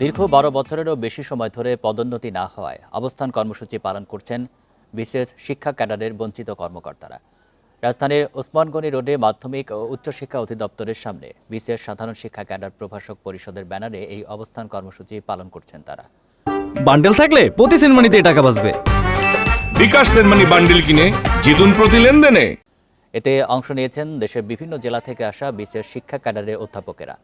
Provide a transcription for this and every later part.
দীর্ঘ বারো বছরেরও বেশি সময় ধরে পদোন্নতি না হওয়ায় অবস্থান কর্মসূচি পালন করছেন বিশেষ শিক্ষা ক্যাডারের বঞ্চিত কর্মকর্তারা। রাজধানীর ওসমানগনি রোডে মাধ্যমিক ও উচ্চশিক্ষা অধিদপ্তরের সামনে বিশেষ সাধারণ শিক্ষা ক্যাডার প্রভাষক পরিষদের ব্যানারে এই অবস্থান কর্মসূচি পালন করছেন তারা। বান্ডেল থাকলে প্রতি সেনমানিতে টাকা বাঁচবে। বিকাশ সেনমানি বান্ডিল কিনে জিতুন প্রতি লেনদেনে। এতে অংশ নিয়েছেন দেশের বিভিন্ন জেলা থেকে আসা বিশেষ শিক্ষা ক্যাডারের অধ্যাপকেরা।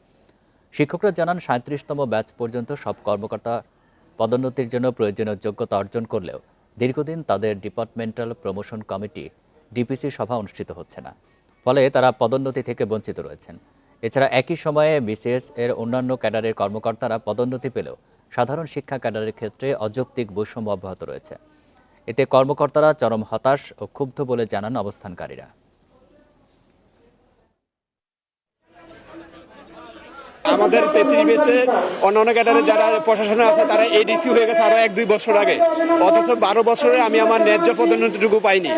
শিক্ষকরা জানান, সাঁত্রিশতম ব্যাচ পর্যন্ত সব কর্মকর্তা পদোন্নতির জন্য প্রয়োজনীয় যোগ্যতা অর্জন করলেও দীর্ঘদিন তাদের ডিপার্টমেন্টাল প্রমোশন কমিটি, ডিপিসি সভা অনুষ্ঠিত হচ্ছে না। ফলে তারা পদোন্নতি থেকে বঞ্চিত রয়েছেন। এছাড়া একই সময়ে বিসিএস এর অন্যান্য ক্যাডারের কর্মকর্তারা পদোন্নতি পেলেও সাধারণ শিক্ষা ক্যাডারের ক্ষেত্রে অযৌক্তিক বৈষম্য অব্যাহত রয়েছে। এতে কর্মকর্তারা চরম হতাশ ও ক্ষুব্ধ বলে জানান অবস্থানকারীরা। আমাদের তেত্রিশ বেসে অন্যান্য ক্যাডারে যারা প্রশাসনে আছে তারা এডিসি হয়ে গেছে আরও এক দুই বছর আগে। অথচ বারো বছরে আমি আমার ন্যায্য পদোন্নতিটুকু পাইনি।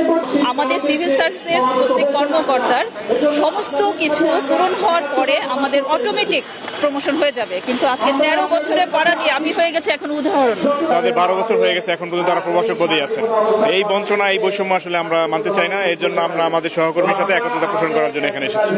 আমাদের সিভিল সার্ভিসের প্রত্যেক কর্মকর্তার সমস্ত কিছু পূরণ হওয়ার পরে আমাদের অটোমেটিক প্রমোশন হয়ে যাবে। কিন্তু আজকে তেরো বছরে পড়া দিয়ে আমি হয়ে গেছে এখন উদাহরণ। তাদের বারো বছর হয়ে গেছে এখন পর্যন্ত তারা প্রবাসক পদেই আছেন। এই বঞ্চনা এই বৈষম্য আসলে আমরা মানতে চাই না এর জন্য আমরা আমাদের সহকর্মীর সাথে একত্রতা পোষণ করার জন্য এখানে এসেছি।